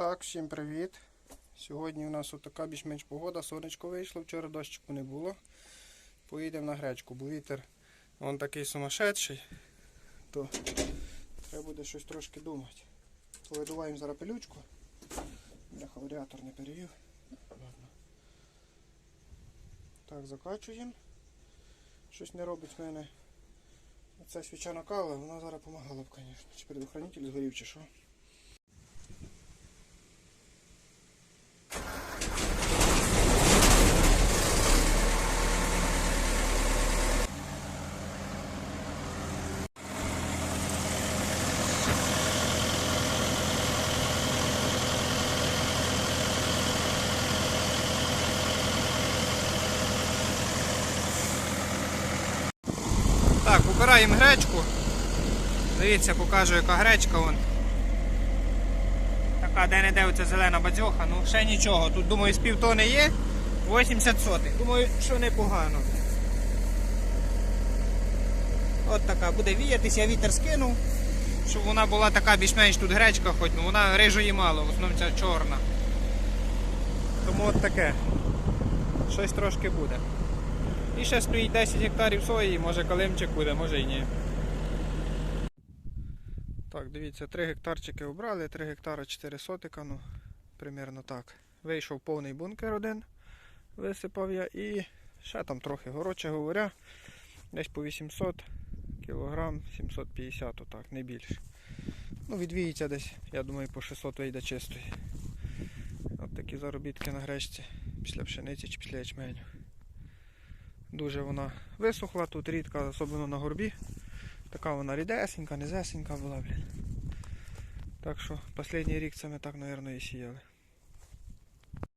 Так, всім привіт. Сьогодні у нас отака більш-менш погода, сонечко вийшло, вчора дощику не було. Поїдемо на гречку, бо вітер он такий сумасшедший, то треба буде щось трошки думати. Повидуваємо зараз пилючку. Бляха, варіатор не перевів. Ладно. Так, закачуємо. Щось не робить в мене. Ця свіча накала, вона зараз допомагала б, звісно. Чи предохранитель згорів, чи що. Так, убираємо гречку. Дивіться, покажу, яка гречка вон. Така де-не-де оця зелена бадзьоха, ну ще нічого. Тут, думаю, з півтони є. 80 сотих. Думаю, що непогано. От така буде віятися, я вітер скинув. Щоб вона була така більш-менш тут гречка, хоч ну вона рижої мало, в основному ця чорна. Тому от таке. Щось трошки буде. І ще стоїть 10 гектарів сої, може калимчик буде, може і ні. Так, дивіться, 3 гектарчики обрали, 3 гектара 4 сотика, ну, примерно так. Вийшов повний бункер один, висипав я і ще там трохи, коротше говоря, десь по 800 кілограм, 750, отак, не більше. Ну, відвіється десь, я думаю, по 600 вийде чистої. От такі заробітки на гречці після пшениці чи після ячменю. Дуже вона висохла, тут рідка, особливо на горбі. Така вона рідесенька, низесенька була, блін. Так що останній рік це ми так, мабуть, і сіяли.